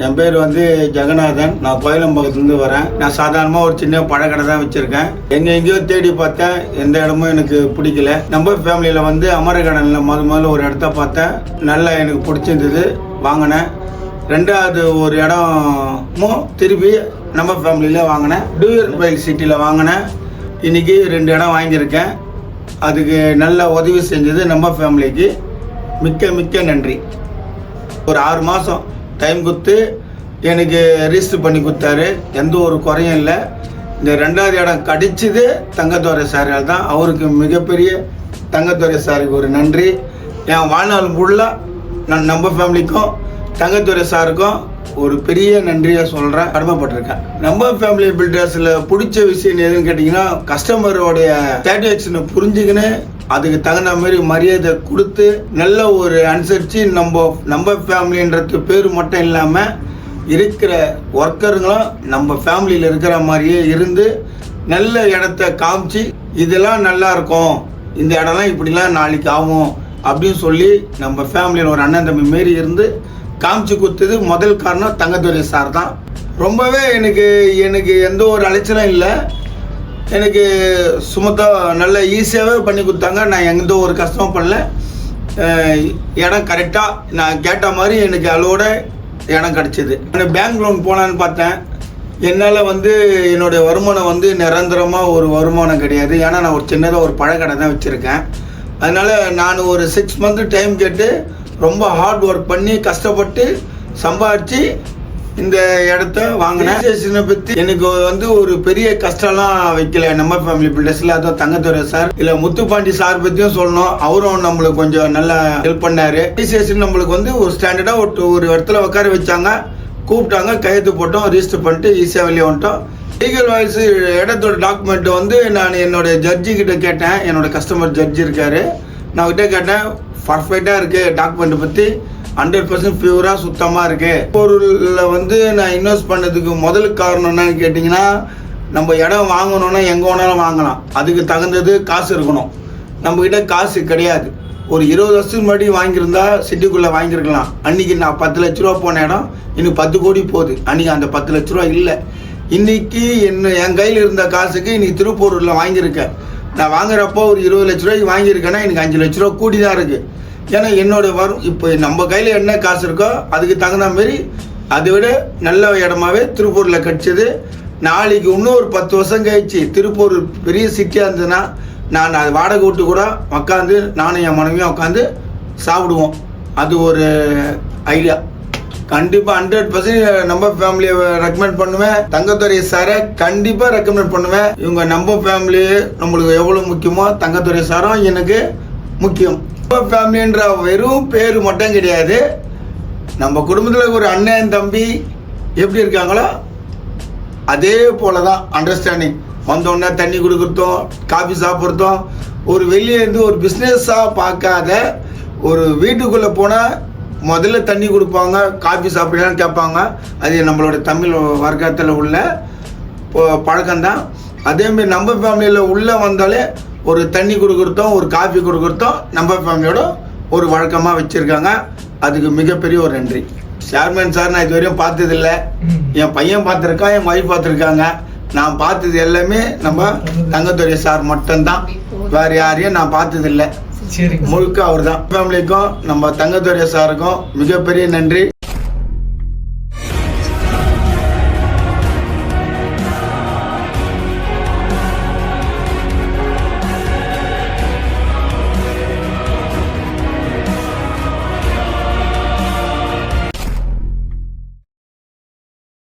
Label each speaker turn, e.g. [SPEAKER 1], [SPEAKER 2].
[SPEAKER 1] என் பேர் வந்து ஜெகநாதன். நான் கோயிலம்பக்கத்துலேருந்து வரேன். நான் சாதாரணமாக ஒரு சின்ன பழக்கடை தான் வச்சுருக்கேன். எங்கே எங்கேயோ தேடி பார்த்தேன். எந்த இடமும் எனக்கு பிடிக்கல. நம்ம ஃபேமிலியில் வந்து அமரகடனில் முத முதல்ல ஒரு இடத்த பார்த்தேன். நல்லா எனக்கு பிடிச்சிருந்தது. வாங்கினேன். ரெண்டாவது ஒரு இடமும் திருப்பி நம்ம ஃபேமிலியில் வாங்கினேன். டூயர் பைக் சிட்டியில் வாங்கினேன். இன்றைக்கி ரெண்டு இடம் வாங்கியிருக்கேன். அதுக்கு நல்ல உதவி செஞ்சது நம்ம ஃபேமிலிக்கு மிக்க மிக்க நன்றி. ஒரு ஆறு மாதம் டைம் கொடுத்து எனக்கு ரிஜிஸ்டர் பண்ணி கொடுத்தாரு. எந்த ஒரு குறையும் இல்லை. இந்த ரெண்டாவது இடம் கடிச்சது தங்கத்துறை சாரியால் தான் அவருக்கு மிகப்பெரிய தங்கத்துறை சாருக்கு ஒரு நன்றி. என் வாழ்நாள் ஃபுல்லாக நான் நம்ம ஃபேமிலிக்கும் தங்கத்துறை சாருக்கும் ஒரு பெரிய நன்றியை சொல்கிறேன் கடமைப்பட்டிருக்கேன். நம்ம ஃபேமிலி பில்டர்ஸில் பிடிச்ச விஷயம் எதுன்னு கேட்டிங்கன்னா கஸ்டமரோடைய சாட்டிஸ்ஃபேக்ஷனை புரிஞ்சுக்கின்னு அதுக்கு தகுந்த மாதிரி மரியாதை கொடுத்து நல்ல ஒரு அனுசரித்து நம்ம நம்ம ஃபேமிலின்றது பேர் மட்டும் இல்லாமல் இருக்கிற ஒர்க்கருங்களும் நம்ம ஃபேமிலியில் இருக்கிற மாதிரியே இருந்து நல்ல இடத்த காமிச்சு இதெல்லாம் நல்லா இருக்கும். இந்த இடம்லாம் இப்படிலாம் நாளைக்கு ஆகும். அப்படின்னு சொல்லி நம்ம ஃபேமிலியில் ஒரு அண்ணன் தம்பி மாரி இருந்து காமிச்சு கொடுத்தது முதல் காரணம் தங்கத்துறை சார் தான். ரொம்பவே எனக்கு எனக்கு எந்த ஒரு அலைச்சலும் இல்லை. எனக்கு சுமத்தா நல்ல ஈஸியாகவே பண்ணி கொடுத்தாங்க. நான் எந்த ஒரு கஷ்டமும் பண்ணல. இடம் கரெக்டாக நான் கேட்ட மாதிரி எனக்கு அளவோட இடம் கிடச்சிது. நான் பேங்க் லோன் போனான்னு பார்த்தேன். என்னால் வந்து என்னுடைய வருமானம் வந்து நிரந்தரமாக ஒரு வருமானம் கிடையாது. ஏன்னா நான் ஒரு சின்னதாக ஒரு பழக்கடை தான் வச்சுருக்கேன். அதனால் நான் ஒரு சிக்ஸ் மந்த் டைம் கேட்டு ரொம்ப ஹார்ட் ஒர்க் பண்ணி கஷ்டப்பட்டு சம்பாதிச்சு இந்த இடத்த வாங்கினேன். பற்றி எனக்கு வந்து ஒரு பெரிய கஷ்டம்லாம் வைக்கல. நம்ம ஃபேமிலி பில்டர்ஸில் அதுவும் தங்கத்துறை சார். இல்லை முத்துப்பாண்டி சார் பற்றியும் சொல்லணும். அவரும் நம்மளுக்கு கொஞ்சம் நல்லா ஹெல்ப் பண்ணாரு. ஸ்டேஷன் நம்மளுக்கு வந்து ஒரு ஸ்டாண்டர்டாக ஒரு ஒரு இடத்துல உட்கார வச்சாங்க. கூப்பிட்டாங்க கையெழுத்து போட்டோம் ரிஜிஸ்டர் பண்ணிட்டு ஈஸியாக வெளியே வந்துட்டோம். லீகல் வாய்ஸ் இடத்தோட டாக்குமெண்ட் வந்து நான் என்னோட ஜட்ஜி கிட்ட கேட்டேன். என்னோட கஸ்டமர் ஜட்ஜி இருக்காரு. நான் கிட்ட கேட்டேன் பர்ஃபெக்டாக இருக்குது டாக்குமெண்ட் பற்றி ஹண்ட்ரட் பர்சன்ட் பியூராக சுத்தமாக இருக்குது பொருளில் வந்து நான் இன்வெஸ்ட் பண்ணதுக்கு முதல் காரணம் என்னன்னு கேட்டிங்கன்னா நம்ம இடம் வாங்கணும்னா எங்கே வேணாலும் வாங்கலாம். அதுக்கு தகுந்தது காசு இருக்கணும். நம்மக்கிட்ட காசு கிடையாது. ஒரு இருபது வருஷத்துக்கு முன்னாடி வாங்கியிருந்தா சிட்டிக்குள்ளே வாங்கியிருக்கலாம். அன்றைக்கி நான் பத்து லட்ச ரூபா போன இடம் இன்னும் பத்து கோடி போகுது. அன்றைக்கி அந்த பத்து லட்ச ரூபா இல்லை. இன்னைக்கு என்ன என் கையில் இருந்த காசுக்கு இன்றைக்கி திருப்பூரில் வாங்கியிருக்கேன் நான் வாங்குறப்போ ஒரு இருபது லட்ச ரூபாய்க்கு வாங்கியிருக்கேன்னா எனக்கு அஞ்சு லட்ச ரூபா கூடி தான் இருக்குது ஏன்னா என்னோடய வரும் இப்போ நம்ம கையில் என்ன காசு இருக்கோ அதுக்கு தகுந்த மாதிரி அதை விட நல்ல இடமாவே திருப்பூரில் கிடச்சிது. நாளைக்கு இன்னும் ஒரு பத்து வருஷம் கழிச்சு திருப்பூர் பெரிய சிட்டியாக இருந்ததுன்னா நான் அது வாடகை விட்டு கூட உட்காந்து நானும் என் மனைவியும் உட்காந்து சாப்பிடுவோம். அது ஒரு ஐடியா கண்டிப்பாக ஹண்ட்ரட் பர்சன்ட் நம்ம ஃபேமிலியை ரெக்கமெண்ட் பண்ணுவேன். தங்கத்துறை சாரை கண்டிப்பாக ரெக்கமெண்ட் பண்ணுவேன். இவங்க நம்ம ஃபேமிலி நம்மளுக்கு எவ்வளோ முக்கியமோ தங்கத்துறை சாரும் எனக்கு முக்கியம். நம்ம ஃபேமிலின்ற வெறும் பேர் மட்டும் கிடையாது. நம்ம குடும்பத்தில் ஒரு அண்ணன் தம்பி எப்படி இருக்காங்களோ அதே போல தான் அண்டர்ஸ்டாண்டிங் வந்தோடனே தண்ணி கொடுக்குறதும் காஃபி சாப்பிட்றதும் ஒரு வெளியே இருந்து ஒரு பிஸ்னஸாக பார்க்காத ஒரு வீட்டுக்குள்ளே போனால் முதல்ல தண்ணி கொடுப்பாங்க காஃபி சாப்பிடலான்னு கேட்பாங்க. அது நம்மளோட தமிழ் வர்க்கத்தில் உள்ள பழக்கம்தான். அதேமாரி நம்ம ஃபேமிலியில் உள்ளே வந்தாலே ஒரு தண்ணி கொடுக்குறதும் ஒரு காஃபி கொடுக்குறதும் நம்ம ஃபேமிலியோட ஒரு வழக்கமாக வச்சுருக்காங்க. அதுக்கு மிகப்பெரிய ஒரு நன்றி. சேர்மேன் சார் நான் இது வரையும் பார்த்ததில்ல. என் பையன் பார்த்துருக்கான் என் ஒய்ஃப் பார்த்துருக்காங்க. நான் பார்த்தது எல்லாமே நம்ம தங்கத்துறை சார் மட்டும்தான். வேறு யாரையும் நான் பார்த்ததில்ல.
[SPEAKER 2] சரிங்க
[SPEAKER 1] முழுக்க அவர் தான் ஃபேமிலிக்கும் நம்ம தங்கத்துறை சாருக்கும் மிகப்பெரிய நன்றி.